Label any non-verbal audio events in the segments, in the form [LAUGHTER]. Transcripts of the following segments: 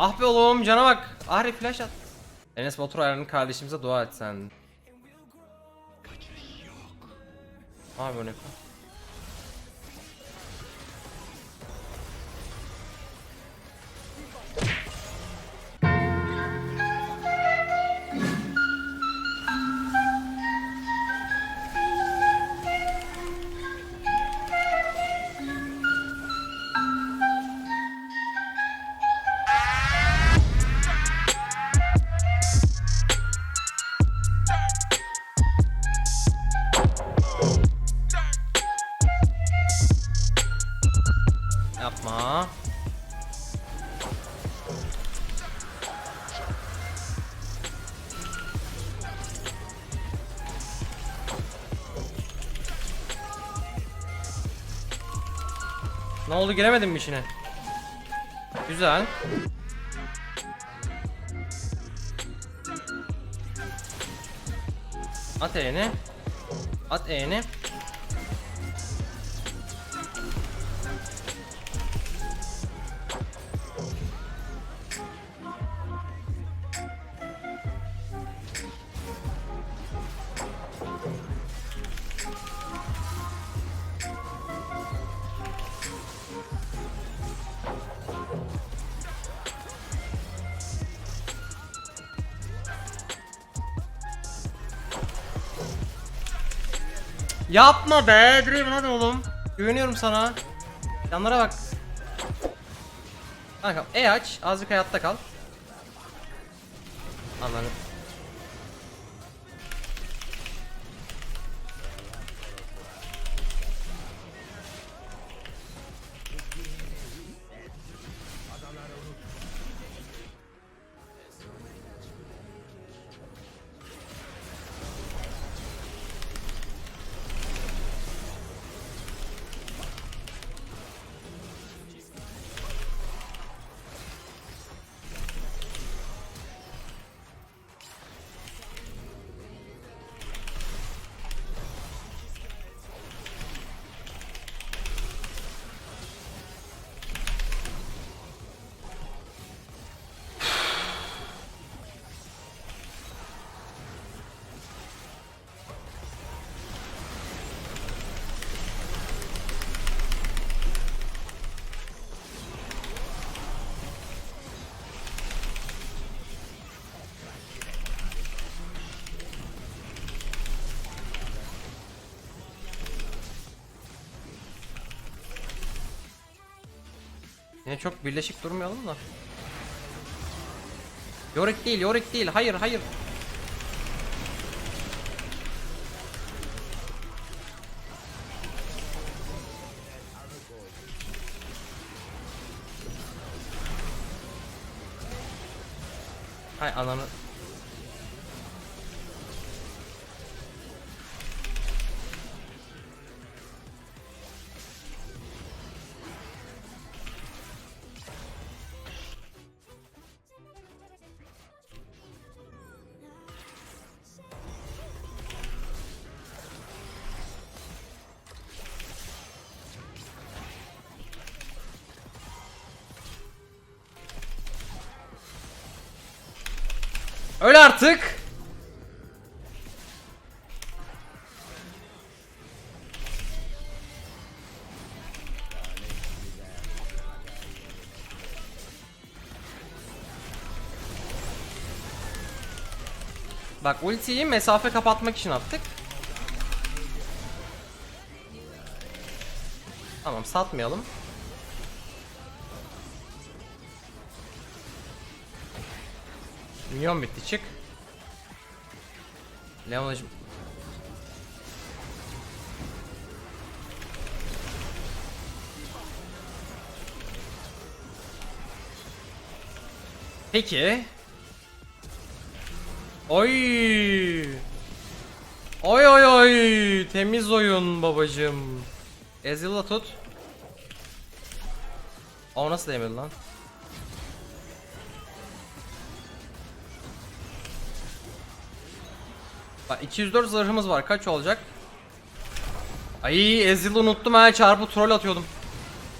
Ah be oğlum cana bak. Ahri flash at. Enes Batur ayarının kardeşimize dua et sen. Abi o ne? Yapma. Ne oldu giremedim mi işine? Güzel. At eğini. At eğini. Yapma be Draven hadi oğlum. Güveniyorum sana. Yanlara bak. Kanka E aç azıcık hayatta kal. Anladım. Yine çok birleşik durmayalım da. Yorick değil, Yorick değil. Hayır, hayır. Hay ananı. Öl artık. Bak ultiyi mesafe kapatmak için attık. Tamam satmayalım. Milyon bitti çık. Leon'cum. Peki. Oy. Oy oy oy. Temiz oyun babacım. Ezreal'ı tut. O nasıl değmedi lan? Bak 204 zırhımız var. Kaç olacak? Ay Ezreal'ı unuttum ha. Çarpı troll atıyordum.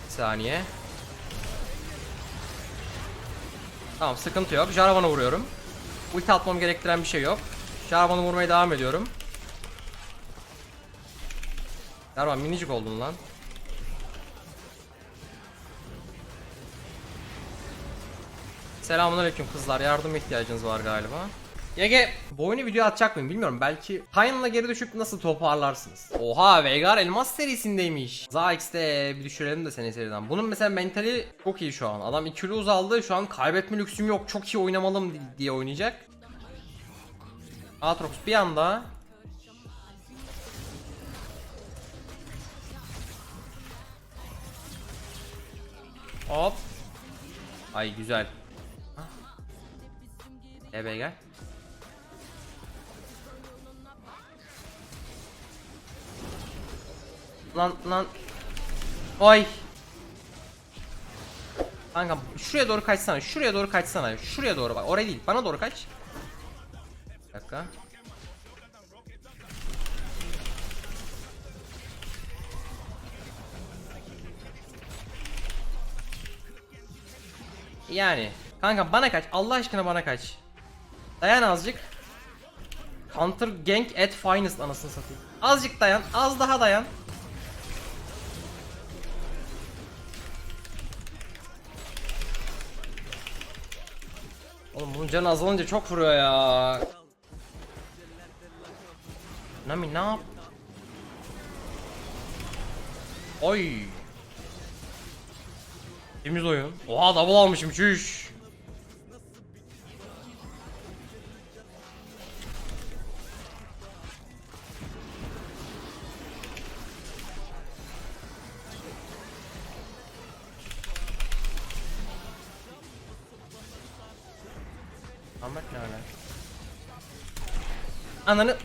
Bir saniye. Tamam sıkıntı yok. Jarvan'a vuruyorum. Ulti atmam gerektiren bir şey yok. Jarvan'ı vurmaya devam ediyorum. Jarvan minicik oldun lan. Selamünaleyküm kızlar. Yardım ihtiyacınız var galiba. Yege bu oyunu video atacak mıyım bilmiyorum. Belki Kayn'la geri düşüp nasıl toparlarsınız? Oha Veigar Elmas serisindeymiş. Zax'te bir düşürelim de seni seriden. Bunun mesela mentali çok iyi şu an. Adam 2 lose aldı. Şu an kaybetme lüksüm yok. Çok iyi oynamalım di- diye oynayacak. Aatrox bir anda Hop. Ay güzel. Ebe gel. Lan lan. Oy. Kanka şuraya doğru kaçsana. Şuraya doğru kaçsana. Şuraya doğru bak. Oraya değil. Bana doğru kaç. Bir dakika. Yani. Kanka bana kaç. Allah aşkına bana kaç. Dayan azıcık. Counter gank at finest anasını satayım. Azıcık dayan. Az daha dayan. Oğlum canı azalınca çok vuruyor ya. Nami ne yap? Oy. Temiz oyun. Oha double almışım çüş. Ahmet ne alaka? Ananı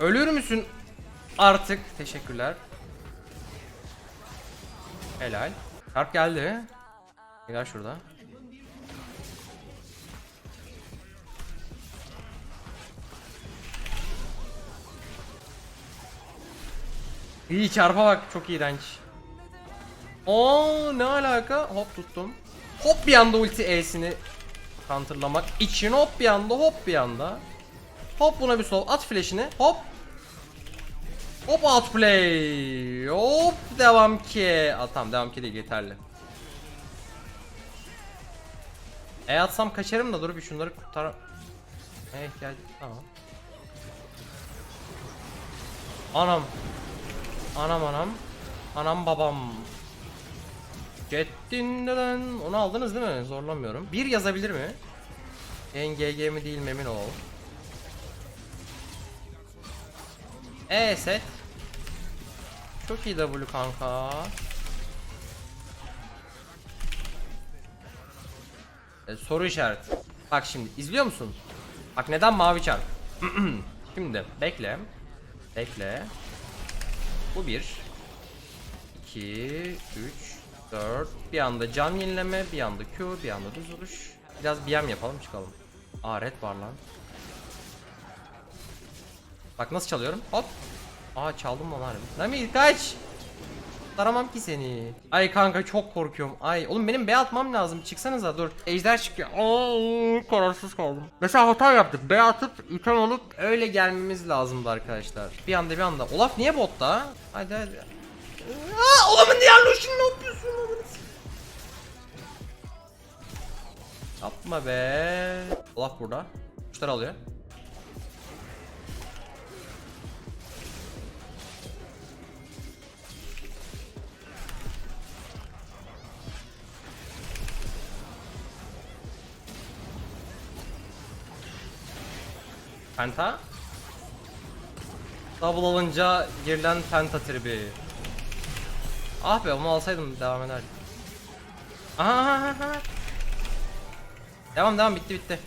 Ölür müsün artık? Teşekkürler. Helal. Karp geldi. Gel şurada. İyi çarpa bak çok iğrenç. Oo ne alaka? Hop tuttum. Hop bir anda ulti E'sini counterlamak için hop bir anda hop bir anda. Hop buna bir sol at flash'ini hop. Hop outplay. Hop devam ki. Aa, tamam devam ki değil yeterli. E atsam kaçarım da dur bir şunları kurtar. Eh geldi tamam. Anam. Anam anam. Anam babam. Gettin'den onu aldınız değil mi? Zorlamıyorum. Bir yazabilir mi? NGG mi değil mi emin ol. E set. Çok iyi W kanka. E, soru işareti. Bak şimdi izliyor musun? Bak neden mavi çarp? [CLEARS THROAT] şimdi bekle. Bekle. Bu bir. 2 3 4 bir anda can yenileme, bir anda Q, bir anda düz vuruş. Biraz BM yapalım çıkalım. Aa red var lan. Bak nasıl çalıyorum? Hop. Aa çaldım lan harbi. Nami kaç. Taramam ki seni. Ay kanka çok korkuyorum. Ay oğlum benim B atmam lazım. Çıksanıza dur. Ejder çıkıyor. Aa, kararsız kaldım. Mesela hata yaptık. B atıp item alıp öyle gelmemiz lazımdı arkadaşlar. Bir anda bir anda. Olaf niye botta? Hadi hadi. Aa, Olaf'ın diğer Lucian ne yapıyorsun? Yapma be. Olaf burada. Kuşlar alıyor. Penta. Double alınca girilen penta tribi. Ah be onu alsaydım devam ederdim. Aha. Devam devam bitti bitti.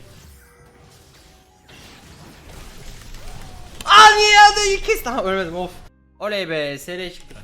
Aa niye ya da ikisi daha ölmedim of. Oley be seri çıktık.